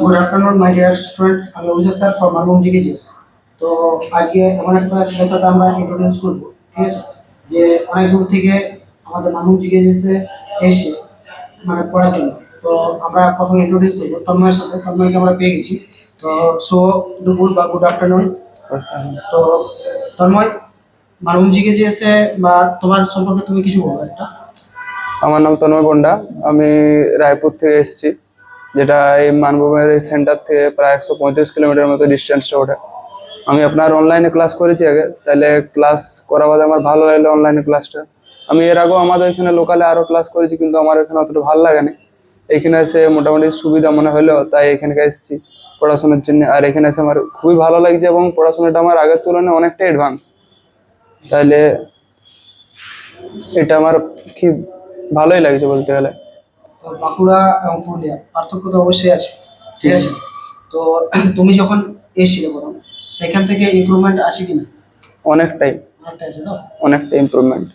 Good afternoon my dear student আমি Abhishek sir from Manbhum GKGS তো আজকে এমন একটা ছেলের সাথে আমরা ইন্ট্রোডিউস করব, ঠিক আছে? যে অনেক দূর থেকে আমাদের মানভূম জিকেজিএসে এসে মানে পড়ার জন্য। তো আমরা প্রথমে ইন্ট্রোডিউস করব, তন্ময়ের সাথে। তন্ময়কে আমরা পেয়ে গেছি। তো, সো দুপুর বা গুড আফটারনুন তো, তন্ময় মানভূম জিকেজিএসে বা তোমার সম্পর্কে তুমি কিছু বলো একটা। আমার নাম তন্ময় পণ্ডা আমি রায়পুর থেকে এসেছি। যেটা এই মানভূমের এই সেন্টার থেকে প্রায় একশো পঁয়ত্রিশ কিলোমিটার মতো ডিস্টেন্সটা ওঠে। আমি আপনার অনলাইনে ক্লাস করেছি আগে, তাহলে ক্লাস করা বাদে আমার ভালো লাগল অনলাইনে ক্লাসটা আমি এর আগেও আমাদের এখানে লোকালে আরও ক্লাস করেছি, কিন্তু আমার এখানে অতটা ভালো লাগেনি। এইখানে এসে মোটামুটি সুবিধা মনে হলো তাই এখানে এসেছি পড়াশোনার জন্য। আর এখানে এসে আমার খুবই ভালো লাগছে এবং পড়াশোনাটা আমার আগের তুলনায় অনেকটা অ্যাডভান্স তাহলে এটা আমার কি ভালোই লাগছে বলতে গেলে। তো বাঁকুড়া এবং পুরুলিয়া পার্থক্য তো অবশ্যই আছে ঠিক আছে? তো তুমি যখন এসেছিলে প্রথম সেখান থেকে ইমপ্রুভমেন্ট আছে কিনা? অনেকটাই। অনেকটাই আছে তো? অনেকটা ইমপ্রুভমেন্ট